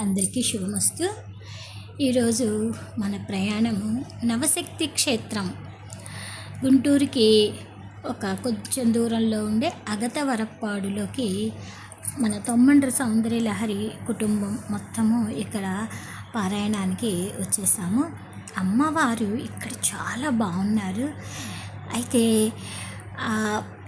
అందరికీ శుభమస్తు. ఈరోజు మన ప్రయాణము నవశక్తి క్షేత్రం. గుంటూరుకి ఒక కొంచెం దూరంలో ఉండే అగతవరప్పాడులోకి మన తొమ్మండ్ర సౌందర్య లహరి కుటుంబం మొత్తము ఇక్కడ పారాయణానికి వచ్చేసాము. అమ్మవారు ఇక్కడ చాలా బాగున్నారు. అయితే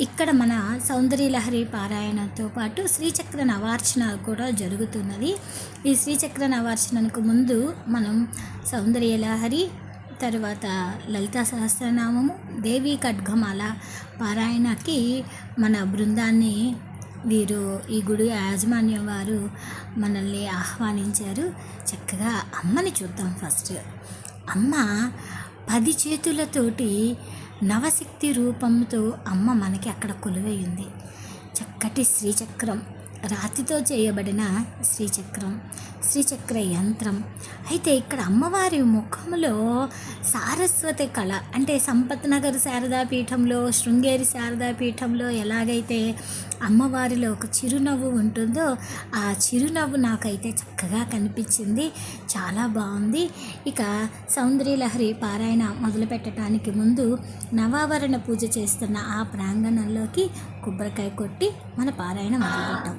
ఇక్కడ మన సౌందర్యలహరి పారాయణతో పాటు శ్రీచక్ర నవార్చన కూడా జరుగుతున్నది. ఈ శ్రీచక్ర నవార్చనకు ముందు మనం సౌందర్యలహరి తర్వాత లలితా సహస్రనామము దేవీ ఖడ్గమాల పారాయణకి మన బృందాన్ని వీరు ఈ గుడి యాజమాన్యం వారు మనల్ని ఆహ్వానించారు. చక్కగా అమ్మని చూద్దాం ఫస్ట్. అమ్మ పది చేతులతోటి నవశక్తి రూపంతో అమ్మ మనకి అక్కడ కొలువై ఉంది చక్కటి శ్రీచక్రం. రాతితో చేయబడిన శ్రీచక్రం. శ్రీచక్ర యంత్రం. అయితే ఇక్కడ అమ్మవారి ముఖంలో సారస్వతి కళ. అంటే సంపత్ నగర్ శారదా పీఠంలో శృంగేరి శారదా పీఠంలో ఎలాగైతే అమ్మవారిలో ఒక చిరునవ్వు ఉంటుందో ఆ చిరునవ్వు నాకైతే చక్కగా కనిపించింది. చాలా బాగుంది. ఇక సౌందర్యలహరి పారాయణ మొదలుపెట్టడానికి ముందు నవావరణ పూజ చేస్తున్న ఆ ప్రాంగణంలోకి కొబ్బరికాయ కొట్టి మన పారాయణ మొదలు పెట్టాం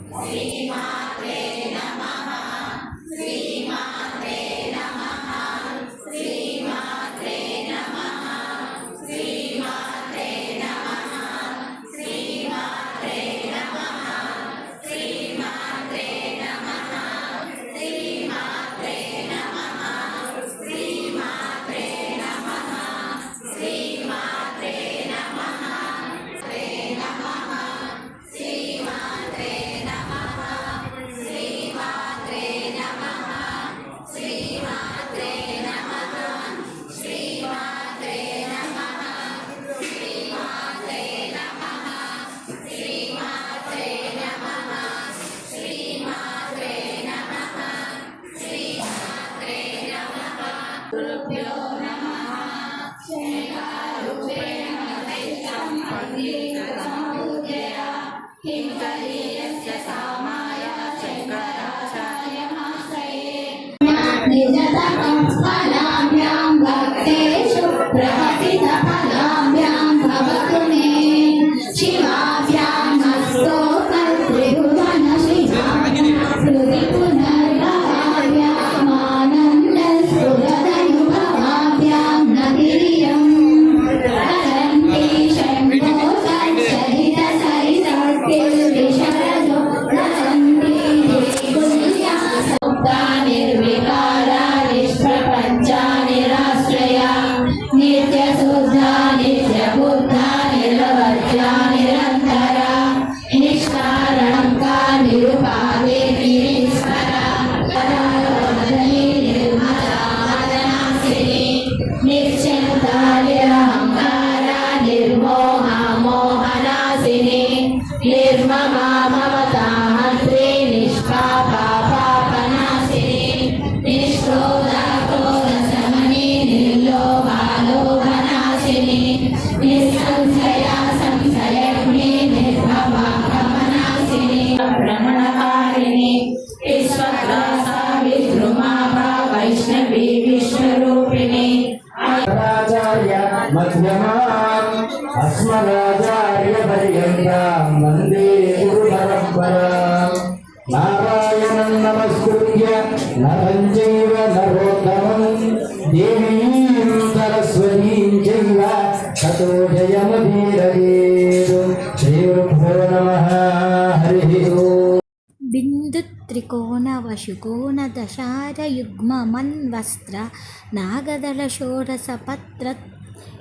మధ్యమాన్ అస్మదాచార్య పర్యంతం వందే గురు పరంపరాం నారాయణం నమస్కృత్య నరం చైవ నరోత్తమం దేవీం సరస్వతీం చైవ తతో నమః హరి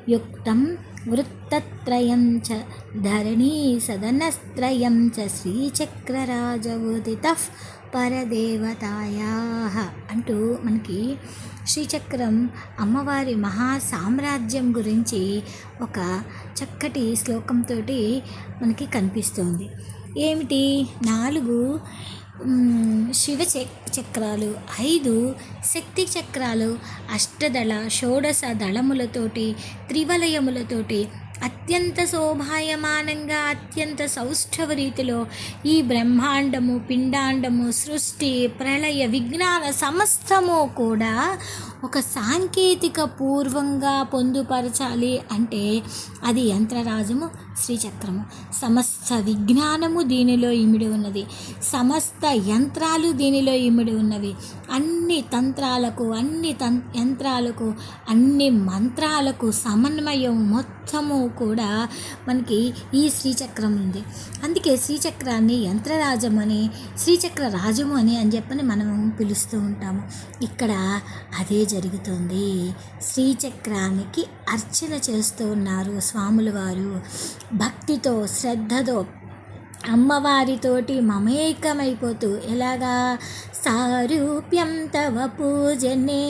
యుక్తం వృత్తత్రయం చ ధరణీ సదనస్త్రయం చ శ్రీచక్రరాజవుదిత పరదేవతాయా అంటూ మనకి శ్రీచక్రం అమ్మవారి మహా సామ్రాజ్యం గురించి ఒక చక్కటి శ్లోకంతో మనకి కనిపిస్తోంది. ఏమిటి? నాలుగు శివ చక్రాలు ఐదు శక్తి చక్రాలు అష్టదళ షోడశ దళములతోటి త్రివలయములతోటి అత్యంత శోభాయమానంగా అత్యంత సౌష్ఠవ రీతిలో ఈ బ్రహ్మాండము పిండాండము సృష్టి ప్రళయ విజ్ఞాన సమస్తము కూడా ఒక సాంకేతిక పూర్వంగా పొందుపరచాలి అంటే అది యంత్రరాజము శ్రీచక్రము. సమస్త విజ్ఞానము దీనిలో ఇమిడి ఉన్నది. సమస్త యంత్రాలు దీనిలో ఇమిడి ఉన్నవి. అన్ని తంత్రాలకు అన్ని తం యంత్రాలకు అన్ని మంత్రాలకు సమన్వయం మొత్తము కూడా మనకి ఈ శ్రీచక్రం ఉంది. అందుకే శ్రీచక్రాన్ని యంత్రరాజం అని శ్రీచక్ర రాజము అని అని చెప్పని మనం పిలుస్తూ ఉంటాము. ఇక్కడ అదే జరుగుతుంది. శ్రీచక్రానికి అర్చన చేస్తూ ఉన్నారు స్వాముల వారు భక్తితో శ్రద్ధతో అమ్మవారితోటి మమేకమైపోతూ ఎలాగా? సారూప్యం తవ పూజనే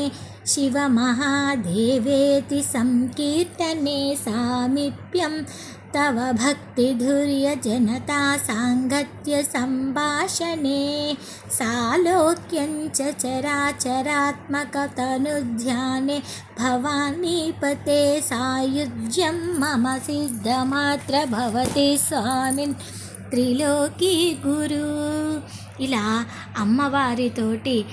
శివ మహాదేవేతి సంకీర్తనే సామీప్యం తవ భక్తిధుర్య జనతా సాంగత్య సంభాషణే సాలోక్యం చ చరాచరాత్మకతనుధ్యానే భవానీపతే సాయుజ్యం మమ సిద్ధమాత్ర భవతి స్వామిన్ త్రిలోకి గురు. ఇలా అమ్మవారితోటి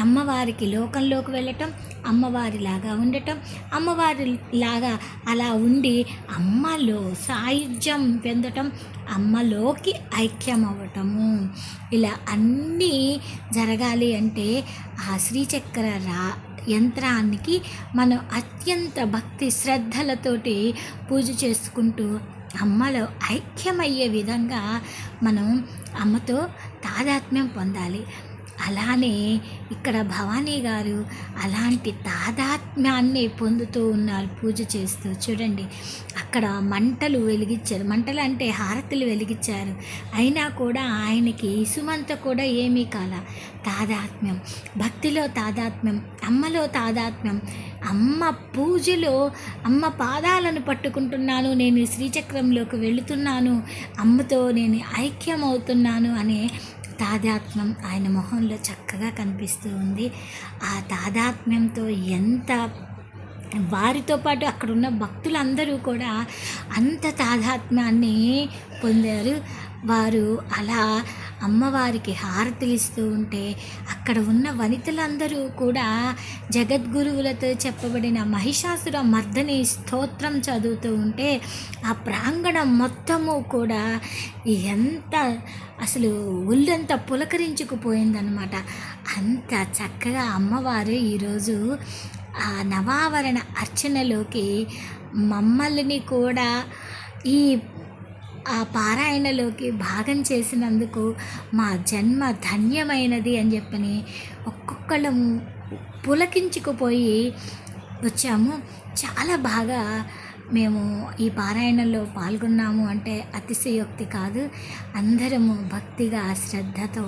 అమ్మవారికి లోకంలోకి వెళ్ళటం అమ్మవారిలాగా ఉండటం అమ్మవారిలాగా అలా ఉండి అమ్మలో సాయుధ్యం పొందటం అమ్మలోకి ఐక్యం అవ్వటము ఇలా అన్నీ జరగాలి అంటే ఆ శ్రీచక్ర రా యంత్రానికి మనం అత్యంత భక్తి శ్రద్ధలతోటి పూజ చేసుకుంటూ అమ్మలో ఐక్యమయ్యే విధంగా మనం అమ్మతో తాదాత్మ్యం పొందాలి. అలానే ఇక్కడ భవానీ గారు అలాంటి తాదాత్మ్యాన్ని పొందుతూ ఉన్నారు పూజ చేస్తూ. చూడండి అక్కడ మంటలు వెలిగించారు. మంటలు అంటే హారతులు వెలిగించారు. అయినా కూడా ఆయనకి ఇసుమంత కూడా ఏమీ కాల. తాదాత్మ్యం. భక్తిలో తాదాత్మ్యం. అమ్మలో తాదాత్మ్యం. అమ్మ పూజలో అమ్మ పాదాలను పట్టుకుంటున్నాను నేను శ్రీచక్రంలోకి వెళుతున్నాను అమ్మతో నేను ఐక్యమవుతున్నాను అనే తాదాత్మ్యం ఆయన మొహంలో చక్కగా కనిపిస్తూ ఉంది. ఆ తాదాత్మ్యంతో ఎంత వారితో పాటు అక్కడ ఉన్న భక్తులందరూ కూడా అంత తాదాత్మ్యాన్ని పొందారు. వారు అలా అమ్మవారికి హారతిలిస్తూ ఉంటే అక్కడ ఉన్న వనితలందరూ కూడా జగద్గురువులతో చెప్పబడిన మహిషాసుర మర్దని స్తోత్రం చదువుతూ ఉంటే ఆ ప్రాంగణం మొత్తము కూడా ఎంత అసలు ఒళ్ళంతా పులకరించుకుపోయిందనమాట అంత చక్కగా అమ్మవారు ఈరోజు ఆ నవావరణ అర్చనలోకి మమ్మల్ని కూడా ఈ ఆ పారాయణలోకి భాగం చేసినందుకు మా జన్మ ధన్యమైనది అని చెప్పని ఒక్కొక్కళ్ళము పులకించుకుపోయి వచ్చాము. చాలా బాగా మేము ఈ పారాయణంలో పాల్గొన్నాము అంటే అతిశయోక్తి కాదు. అందరము భక్తిగా శ్రద్ధతో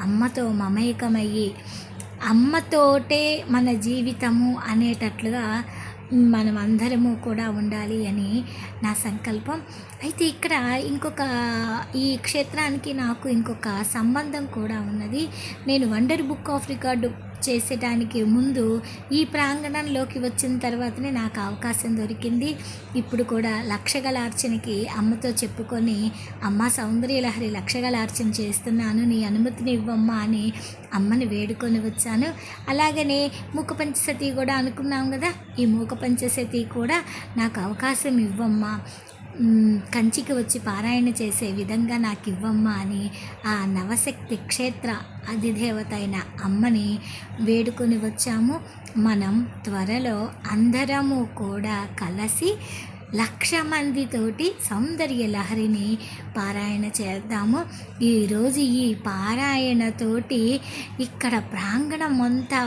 అమ్మతో మమేకమయ్యి అమ్మతోటే మన జీవితము అనేటట్లుగా మనం అందరము కూడా ఉండాలి అని నా సంకల్పం. అయితే ఇక్కడ ఇంకొక ఈ క్షేత్రానికి నాకు ఇంకొక సంబంధం కూడా ఉన్నది. నేను వండర్ బుక్ ఆఫ్ రికార్డు చేసేటానికి ముందు ఈ ప్రాంగణంలోకి వచ్చిన తర్వాతనే నాకు అవకాశం దొరికింది. ఇప్పుడు కూడా లక్షగలార్చనకి అమ్మతో చెప్పుకొని అమ్మ సౌందర్యలహరి లక్షగలార్చన చేస్తున్నాను నీ అనుమతిని ఇవ్వమ్మా అని అమ్మని వేడుకొని వచ్చాను. అలాగనే మూక పంచసతి కూడా అనుకున్నాం కదా ఈ మూక పంచసతి కూడా నాకు అవకాశం ఇవ్వమ్మా. కంచికి వచ్చి పారాయణ చేసే విధంగా నాకు ఇవ్వమ్మా అని ఆ నవశక్తి క్షేత్ర అధిదేవత అయిన అమ్మని వేడుకొని వచ్చాము. మనం త్వరలో అందరము కూడా కలిసి లక్ష మందితోటి సౌందర్య లహరిని పారాయణ చేద్దాము. ఈరోజు ఈ పారాయణతోటి ఇక్కడ ప్రాంగణం అంతా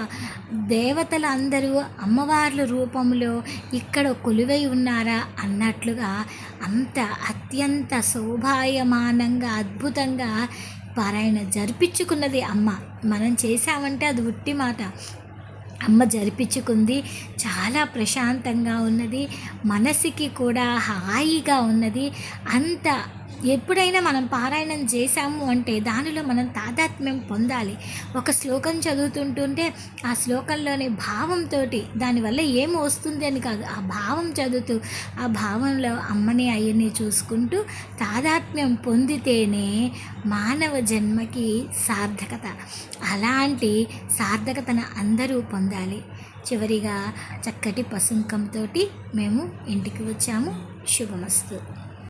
దేవతలందరూ అమ్మవార్ల రూపంలో ఇక్కడ కొలువై ఉన్నారా అన్నట్లుగా అంత అత్యంత శోభాయమానంగా అద్భుతంగా పారాయణ జరిపించుకున్నది అమ్మ. మనం చేసామంటే అది ఉట్టి మాట అమ్మ జరిపించుకుంది. చాలా ప్రశాంతంగా ఉన్నది. మనసుకి కూడా హాయిగా ఉన్నది. అంత ఎప్పుడైనా మనం పారాయణం చేశాము అంటే దానిలో మనం తాదాత్మ్యం పొందాలి. ఒక శ్లోకం చదువుతుంటుంటే ఆ శ్లోకంలోని భావంతో దానివల్ల ఏం వస్తుంది అని కాదు. ఆ భావం చదువుతూ ఆ భావంలో అమ్మని అయ్యని చూసుకుంటూ తాదాత్మ్యం పొందితేనే మానవ జన్మకి సార్థకత. అలాంటి సార్థకతను అందరూ పొందాలి. చివరిగా చక్కటి పసుంకంతో మేము ఇంటికి వచ్చాము. శుభమస్తు.